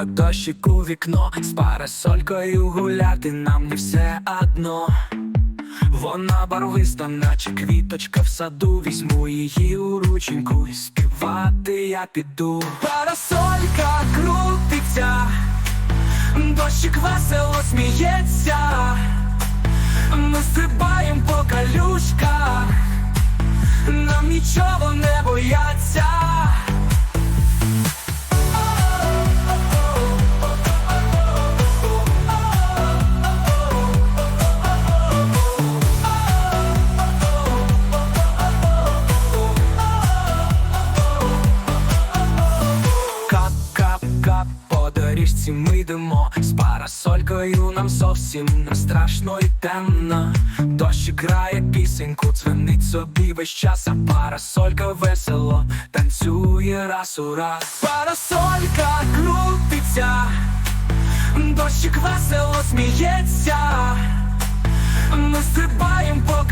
Та дощик у вікно з парасолькою гуляти нам не все одно. Вона барвиста, наче квіточка в саду. Візьму її у рученьку і співати я піду. Парасолька крутиться, дощик весело сміється. Ми стрибаєм по калюшках, нам нічого не бояться. Парасолькою нам зовсім не страшно і темно. Дощ грає пісеньку, дзвенить собі весь час, а парасолька весело танцює раз у раз. Парасолька крутиться, дощик весело сміється. Ми стрибаємо по